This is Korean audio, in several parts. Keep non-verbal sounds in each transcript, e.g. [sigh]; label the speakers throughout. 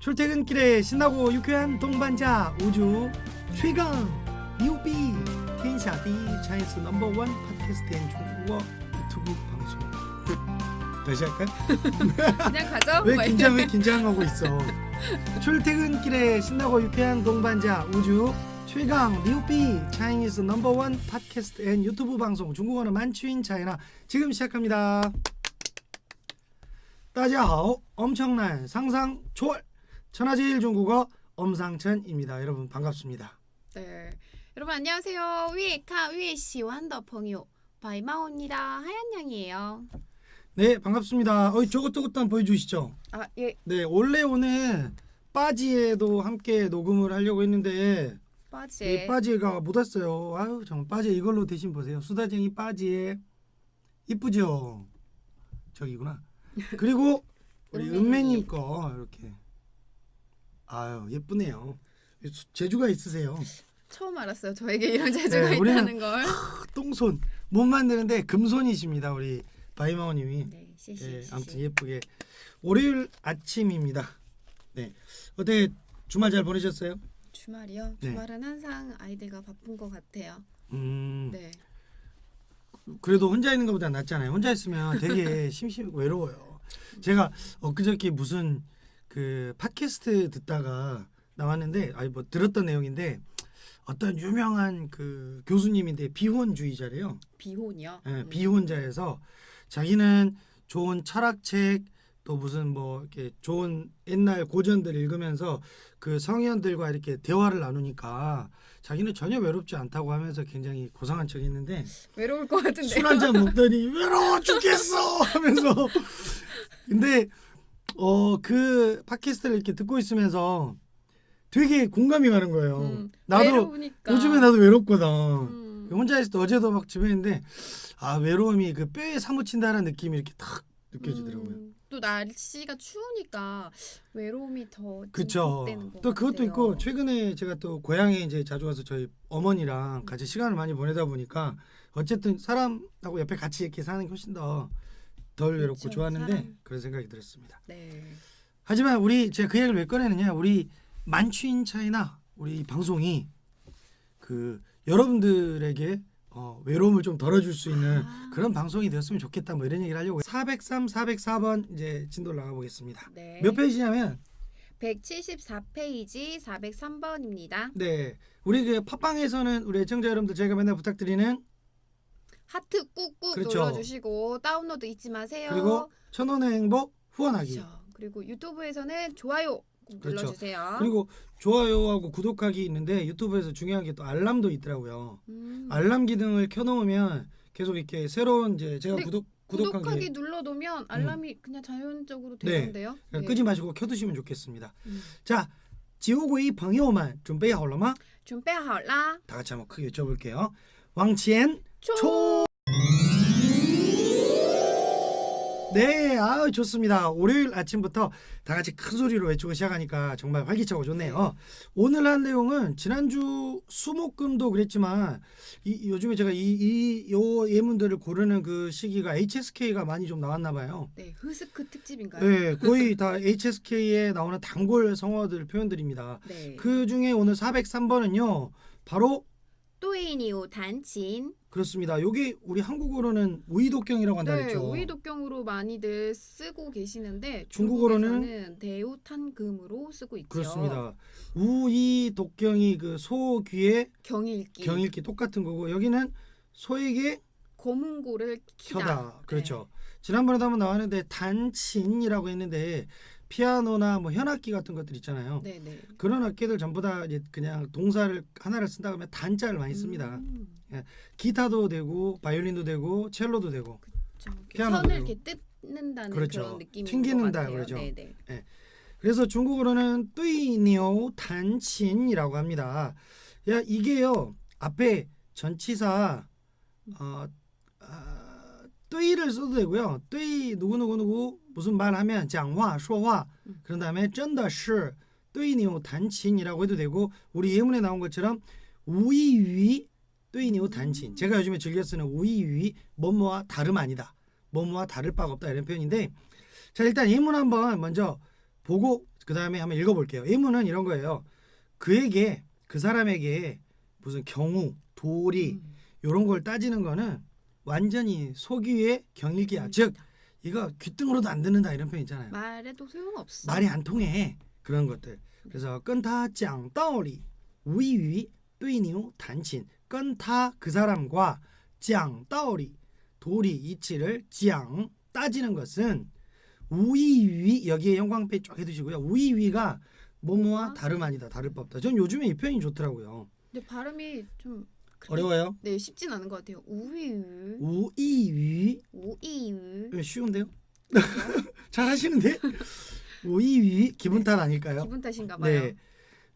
Speaker 1: 출퇴근길에 신나고 유쾌한 동반자 우주 최강 뉴비 텐샤디 차이스 넘버원 팟캐스트 앤 중국어 유튜브 방송 [laughs] 다시 할까요? [laughs]
Speaker 2: 그냥 가죠.
Speaker 1: 왜
Speaker 2: 뭐
Speaker 1: 긴장 왜 긴장하고 있어 출퇴근길에 신나고 유쾌한 동반자 우주 최강 뉴비 차이니스 넘버원 팟캐스트 앤 유튜브 방송 중국어는 만취인 차이나 지금 시작합니다 大家好 엄청난 상상 초월 천하제일 중국어 엄상천입니다 여러분 반갑습니다
Speaker 2: 네. 여러분 안녕하세요. 위에 카 위에 시완더朋友 바이마오입니다. 하얀 양이에요.
Speaker 1: 네 반갑습니다 어이 저것 저것 한번 보여주시죠
Speaker 2: 아 예.
Speaker 1: 네 원래 오늘 빠지에도 함께 녹음을 하려고 했는데
Speaker 2: 빠지.
Speaker 1: 이 빠지가 못 왔어요. 아유 정말 빠지 이걸로 대신 보세요. 수다쟁이 빠지에 이쁘죠. 저기구나. 그리고 우리.
Speaker 2: 은매님
Speaker 1: 거 이렇게 아유 예쁘네요. 수- 재주가 있으세요.
Speaker 2: 처음 알았어요. 저에게 이런 재주가
Speaker 1: 네, 우리는-
Speaker 2: 있다는 걸.
Speaker 1: 똥손 못 만드는데 금손이십니다. 우리 바이마오님이.
Speaker 2: 네.
Speaker 1: 예,
Speaker 2: 시시.
Speaker 1: 아무튼 예쁘게 월요일 아침입니다. 네 어떻게 주말 잘 보내셨어요?
Speaker 2: 주말이요.
Speaker 1: 네.
Speaker 2: 주말은 항상 아이들과 바쁜 것 같아요.
Speaker 1: 음
Speaker 2: 네.
Speaker 1: 그래도 혼자 있는 것보다 낫잖아요. 혼자 있으면 되게 [laughs] 심심 외로워요. 제가 엊그저께 무슨 그 팟캐스트 듣다가 나왔는데 아니 뭐 들었던 내용인데 어떤 유명한 그 교수님인데 비혼주의자래요.
Speaker 2: 비혼이요.
Speaker 1: 예,
Speaker 2: 음.
Speaker 1: 비혼자에서 자기는 좋은 철학책 또 무슨 뭐 이렇게 좋은 옛날 고전들 읽으면서 그 성현들과 이렇게 대화를 나누니까 자기는 전혀 외롭지 않다고 하면서 굉장히 고상한 척 했는데
Speaker 2: 외로울 것 같은데.
Speaker 1: 술 한 잔 먹더니 외로워 죽겠어 하면서 근데 어 그 팟캐스트를 이렇게 듣고 있으면서 되게 공감이 가는 거예요.
Speaker 2: 음,
Speaker 1: 나도
Speaker 2: 외로우니까.
Speaker 1: 요즘에 나도 외롭거든.
Speaker 2: 음.
Speaker 1: 혼자 있을 때 어제도 막 집에 있는데 아 외로움이 그 뼈에 사무친다는 느낌이 이렇게 탁 느껴지더라고요.
Speaker 2: 음, 또 날씨가 추우니까 외로움이
Speaker 1: 더것또 그것도
Speaker 2: 같아요.
Speaker 1: 있고 최근에 제가 또 고향에 이제 자주 가서 저희 어머니랑 같이 시간을 많이 보내다 보니까 어쨌든 사람하고 옆에 같이 이렇게 사는 게 훨씬 더 덜 외롭고
Speaker 2: 그렇죠.
Speaker 1: 좋았는데
Speaker 2: 사람.
Speaker 1: 그런 생각이 들었습니다.
Speaker 2: 네.
Speaker 1: 하지만 우리 제가 그 얘기를 왜 꺼내느냐 우리 만취인 차이나 우리 이 방송이 그 여러분들에게 어, 외로움을 좀 덜어줄 수 있는
Speaker 2: 아.
Speaker 1: 그런 방송이 되었으면 좋겠다 뭐 이런 얘기를 하려고 403, 404번 이제 진도를 나가 보겠습니다.
Speaker 2: 네.
Speaker 1: 몇 페이지냐면
Speaker 2: 174페이지 403번입니다.
Speaker 1: 네 우리 그 팟빵에서는 우리 애청자 여러분들 제가 맨날 부탁드리는
Speaker 2: 하트 꾹꾹
Speaker 1: 그렇죠.
Speaker 2: 눌러주시고 다운로드 잊지 마세요.
Speaker 1: 그리고 천원의 행복 후원하기
Speaker 2: 그렇죠. 그리고 유튜브에서는 좋아요 꾹
Speaker 1: 그렇죠.
Speaker 2: 눌러주세요.
Speaker 1: 그리고 좋아요하고 구독하기 있는데 유튜브에서 중요한 게 또 알람도 있더라고요.
Speaker 2: 음.
Speaker 1: 알람 기능을 켜놓으면 계속 이렇게 새로운 이제 제가
Speaker 2: 근데
Speaker 1: 구독 구독한
Speaker 2: 구독하기
Speaker 1: 게
Speaker 2: 눌러놓으면 알람이 그냥 자연적으로
Speaker 1: 네.
Speaker 2: 되던데요.
Speaker 1: 그러니까 끄지 마시고 켜두시면 좋겠습니다.
Speaker 2: 음.
Speaker 1: 자, 지오고이 朋友们准备好了吗?
Speaker 2: 좀 빼하라.
Speaker 1: 다 같이 한번 크게 외쳐볼게요. 왕치엔
Speaker 2: 초.
Speaker 1: 초. 네, 아유 좋습니다. 월요일 아침부터 다 같이 큰 소리로 외치고 시작하니까 정말 활기차고 좋네요. 오늘 한 내용은 지난주 수목금도 그랬지만 이, 요즘에 제가 이이요 예문들을 고르는 그 시기가 HSK가 많이 좀 나왔나 봐요.
Speaker 2: 네, 흐스크 특집인가요?
Speaker 1: 네, 거의 다 HSK에 나오는 단골 성어들 표현들입니다.
Speaker 2: 네.
Speaker 1: 그 중에 오늘 403번은요. 바로
Speaker 2: 또에이니오 단친
Speaker 1: 그렇습니다. 여기 우리 한국어로는 우이독경이라고 한다
Speaker 2: 네,
Speaker 1: 그랬죠.
Speaker 2: 우이독경으로 많이들 쓰고 계시는데
Speaker 1: 중국어로는
Speaker 2: 대우탄금으로 쓰고 있죠.
Speaker 1: 그렇습니다. 우이독경이 그 소귀의
Speaker 2: 경일기
Speaker 1: 경일기 똑같은 거고 여기는 소에게
Speaker 2: 고문고를 키다.
Speaker 1: 켜다. 그렇죠. 네. 지난번에도 한번 나왔는데 단친이라고 했는데 피아노나 뭐 현악기 같은 것들 있잖아요.
Speaker 2: 네, 네.
Speaker 1: 그런 악기들 전부 다 이제 그냥 동사를 하나를 쓴다 그러면 단자를 많이 씁니다.
Speaker 2: 음,
Speaker 1: 기타도 되고 바이올린도 되고 첼로도 되고 피아노도
Speaker 2: 선을
Speaker 1: 되고.
Speaker 2: 이렇게 뜯는다는
Speaker 1: 그렇죠.
Speaker 2: 그런 느낌인
Speaker 1: 튕기는다
Speaker 2: 것 같아요.
Speaker 1: 그러죠.
Speaker 2: 네, 네.
Speaker 1: 그래서 중국어로는 뚜이니오 단친이라고 합니다. 야 이게요 앞에 전치사 어, 아, 떼이를 써도 되고요. 떼이 누구누구누구 무슨 말 하면 장화, 쇼화
Speaker 2: 음.
Speaker 1: 그런 다음에 쩐다시 떼이니오 단친이라고 해도 되고 우리 예문에 나온 것처럼 우이위 떼이니오 단친 제가 요즘에 즐겨 쓰는 우이위 뭐뭐와 다름 아니다. 뭐뭐와 다를 바가 없다 이런 표현인데 자 일단 예문 한번 먼저 보고 그 다음에 한번 읽어볼게요. 예문은 이런 거예요. 그에게 그 사람에게 무슨 경우, 도리
Speaker 2: 음.
Speaker 1: 이런 걸 따지는 거는 완전히 속이의 경일기야. 음. 즉 이거 귀등으로도 안 듣는다 이런 표현 있잖아요.
Speaker 2: 말해도 소용없어.
Speaker 1: 말이 안 통해 그런 것들. 그래서 끈타짱 떠오리 위위 뚜이니우 단친 끈타 그 사람과 짱 떠오리 도리 이치를 짱 따지는 것은 우이위 여기에 영광패 쫙 해두시고요. 우이위가 뭐뭐와 아, 다름 아니다 다를 법다. 전 요즘에 이 표현이 좋더라고요.
Speaker 2: 근데 발음이 좀
Speaker 1: 어려워요?
Speaker 2: 네, 쉽진 않은 것 같아요. 우위유,
Speaker 1: 우이위
Speaker 2: 우이유.
Speaker 1: 예, 쉬운데요? [laughs] 잘 하시는데? 우이위 기분 탓 아닐까요?
Speaker 2: 기분 탓인가 봐요.
Speaker 1: 네.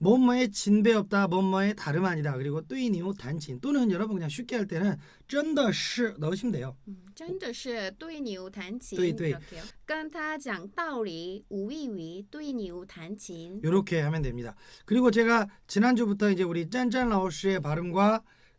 Speaker 1: 뭐뭐에 진배 없다, 뭐뭐에 다름 아니다. 그리고 뚜이니오 단친 또는 여러분 그냥 쉽게 할 때는 真的是 넣으시면 돼요.
Speaker 2: 嗯，真的是对牛弹琴。
Speaker 1: 对对
Speaker 2: 이렇게요. 跟他讲道理，无异于对牛弹琴。
Speaker 1: 이렇게 하면 됩니다. 그리고 제가 지난주부터 이제 우리 짠짠 라오스의 발음과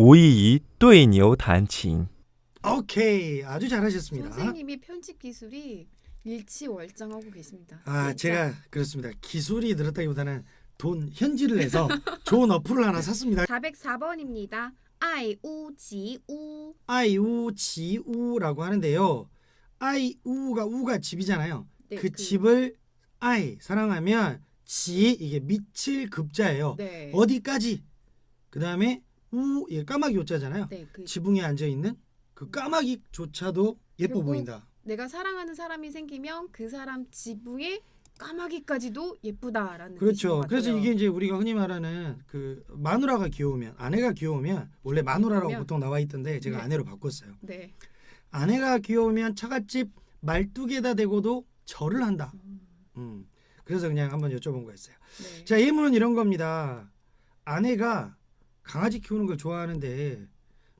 Speaker 3: 오이이 뚜이니오 단칭.
Speaker 1: 오케이 아주 잘하셨습니다.
Speaker 2: 선생님이 편집 기술이 일치월장하고 계십니다.
Speaker 1: 아 제가 그렇습니다. 기술이 늘었다기보다는 돈 현질을 해서 [laughs] 좋은 어플을 하나 샀습니다.
Speaker 2: 404번입니다. 아이우지우
Speaker 1: 아이우지우라고 하는데요. 아이우가 우가 집이잖아요.
Speaker 2: 네,
Speaker 1: 그, 그, 집을 아이 사랑하면 지 이게 미칠 급자예요.
Speaker 2: 네.
Speaker 1: 어디까지? 그 다음에 우 이게 까마귀 오자잖아요.
Speaker 2: 네, 그
Speaker 1: 지붕에 앉아 있는 그 까마귀조차도 예뻐 보인다.
Speaker 2: 내가 사랑하는 사람이 생기면 그 사람 지붕에 까마귀까지도 예쁘다라는 뜻인
Speaker 1: 그렇죠.
Speaker 2: 것
Speaker 1: 그래서
Speaker 2: 같아요.
Speaker 1: 이게 이제 우리가 흔히 말하는 그 마누라가 귀여우면 아내가 귀여우면 원래 마누라라고
Speaker 2: 귀여우면?
Speaker 1: 보통 나와 있던데 제가
Speaker 2: 네.
Speaker 1: 아내로 바꿨어요.
Speaker 2: 네.
Speaker 1: 아내가 귀여우면 처갓집 말뚝에다 대고도 절을 한다.
Speaker 2: 음,
Speaker 1: 음. 그래서 그냥 한번 여쭤본 거였어요.
Speaker 2: 네.
Speaker 1: 자, 예문은 이런 겁니다. 아내가 강아지 키우는 걸 좋아하는데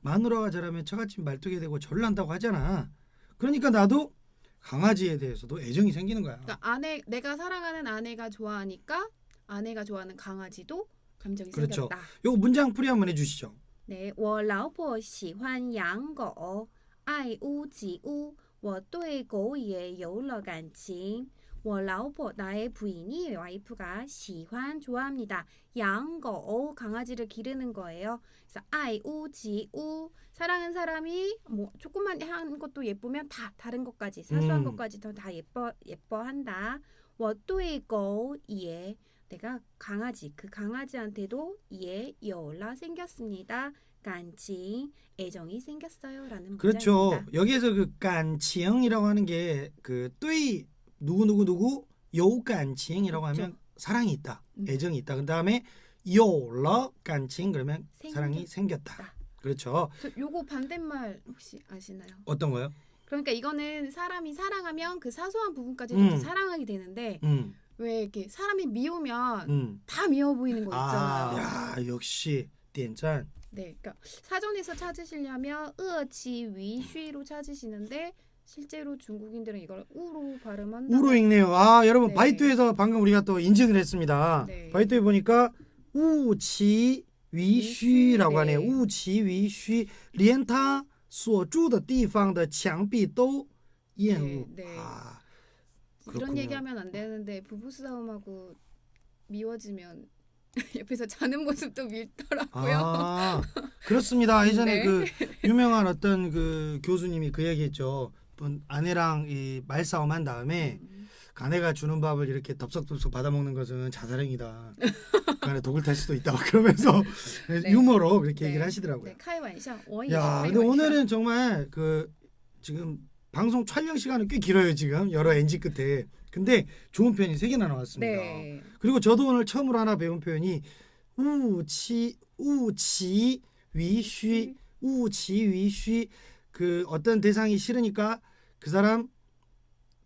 Speaker 1: 마누라가 저라면 처갓집 말뚝에 대고 절을 한다고 하잖아. 그러니까 나도 강아지에 대해서도 애정이 생기는 거야.
Speaker 2: 그러니까 아내 내가 사랑하는 아내가 좋아하니까 아내가 좋아하는 강아지도 감정이
Speaker 1: 그렇죠.
Speaker 2: 생겼다.
Speaker 1: 요거 문장 풀이 한번 해주시죠.
Speaker 2: 네, 我老婆喜欢养狗，爱屋及乌。我对狗也有了感情。 我老婆 나의 부인이 와이프가 喜欢 좋아합니다. 양거 강아지를 기르는 거예요. 그래서 아이우지우 사랑하는 사람이 뭐 조금만 한 것도 예쁘면 다 다른 것까지 사소한
Speaker 1: 음.
Speaker 2: 것까지 더 다 예뻐 예뻐한다. 我对狗也 내가 강아지 그 강아지한테도 예 여라 생겼습니다. 간칭 애정이 생겼어요라는
Speaker 1: 그렇죠.
Speaker 2: 문장입니다.
Speaker 1: 여기에서 그 간칭이라고 하는 게그 뚜이 누구 누구 누구 요간칭이라고 하면. 사랑이 있다,
Speaker 2: 음.
Speaker 1: 애정이 있다. 그 다음에 요러 간칭 그러면 사랑이
Speaker 2: 생겼다.
Speaker 1: 생겼다. 그렇죠.
Speaker 2: 요거 반대말 혹시 아시나요?
Speaker 1: 어떤 거요?
Speaker 2: 그러니까 이거는 사람이 사랑하면 그 사소한 부분까지도
Speaker 1: 음.
Speaker 2: 사랑하게 되는데
Speaker 1: 음,
Speaker 2: 왜 이렇게 사람이 미우면
Speaker 1: 음.
Speaker 2: 다 미워 보이는 거 있잖아요.
Speaker 1: 야 역시 띠엔짠.
Speaker 2: 네, 그러니까 사전에서 찾으시려면 으치 위쉬로 찾으시는데 실제로 중국인들은 이걸 우로 발음한다.
Speaker 1: 우로 읽네요. 아 여러분
Speaker 2: 네.
Speaker 1: 바이트에서 방금 우리가 또 인증을 했습니다.
Speaker 2: 네.
Speaker 1: 바이트에 보니까 우치 위쉬라고
Speaker 2: 네.
Speaker 1: 하네요. 우치 위쉬连他所住的地方的墙壁都厌恶.
Speaker 2: 네, 네.
Speaker 1: 아,
Speaker 2: 이런
Speaker 1: 그렇군요.
Speaker 2: 얘기하면 안 되는데 부부 싸움하고 미워지면 [laughs] 옆에서 자는 모습도 밀더라고요.
Speaker 1: 아 그렇습니다. 예전에
Speaker 2: 네. [laughs]
Speaker 1: 그 유명한 어떤 그 교수님이 그 얘기했죠. 분- 아내랑 이 말싸움 한 다음에
Speaker 2: 음,
Speaker 1: 아내가 주는 밥을 이렇게 덥석덥석 받아 먹는 것은 자살행위다. [laughs] 그 안에 독을 탈 수도 있다. 그러면서
Speaker 2: 네.
Speaker 1: 유머로 그렇게
Speaker 2: 네.
Speaker 1: 얘기를 하시더라고요.
Speaker 2: 네, 카이완샤.
Speaker 1: 야, 근데 오늘은 정말 그 지금 방송 촬영 시간은 꽤 길어요 지금 여러 NG 끝에. 근데 좋은 표현이 세 개나 나왔습니다.
Speaker 2: 네.
Speaker 1: 그리고 저도 오늘 처음으로 하나 배운 표현이 우치 우치 위쉬 우치 위쉬 그 어떤 대상이 싫으니까 그 사람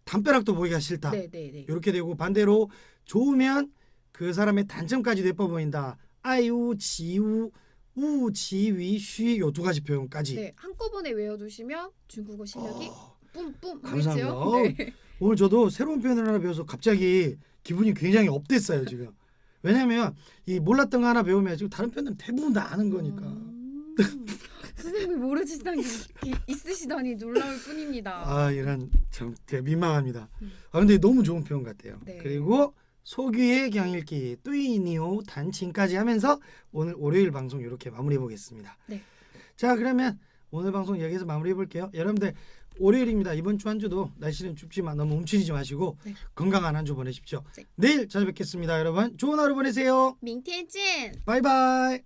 Speaker 1: 담벼락도 보기가 싫다.
Speaker 2: 네, 네, 네.
Speaker 1: 이렇게 되고 반대로 좋으면 그 사람의 단점까지도 예뻐 보인다. 아이우 지우 우 지위 쉬요 두 가지 표현까지.
Speaker 2: 네, 한꺼번에 외워두시면 중국어 실력이
Speaker 1: 어,
Speaker 2: 뿜뿜
Speaker 1: 감사합니다.
Speaker 2: 하겠죠?
Speaker 1: 어,
Speaker 2: 네.
Speaker 1: 오늘 저도 새로운 표현을 하나 배워서 갑자기 기분이 굉장히 업됐어요 지금. 왜냐하면 이 몰랐던 거 하나 배우면 지금 다른 표현들은 대부분 다 아는 거니까.
Speaker 2: 음, 선생님이 모르시다니 이- 있으시다니 놀라울 뿐입니다.
Speaker 1: 아 이런 참 되게 민망합니다.
Speaker 2: 음.
Speaker 1: 아 근데 너무 좋은 표현 같아요.
Speaker 2: 네.
Speaker 1: 그리고 소규의 경읽기 뚜이니오 단칭까지 하면서 오늘 월요일 방송 이렇게 마무리해 보겠습니다.
Speaker 2: 네.
Speaker 1: 자 그러면 오늘 방송 여기서 마무리해 볼게요. 여러분들 월요일입니다. 이번 주 한 주도 날씨는 춥지만 너무 움츠리지 마시고
Speaker 2: 네.
Speaker 1: 건강한 한 주 보내십시오.
Speaker 2: 네.
Speaker 1: 내일 찾아뵙겠습니다, 여러분. 좋은 하루 보내세요.
Speaker 2: 明天见。
Speaker 1: 바이바이.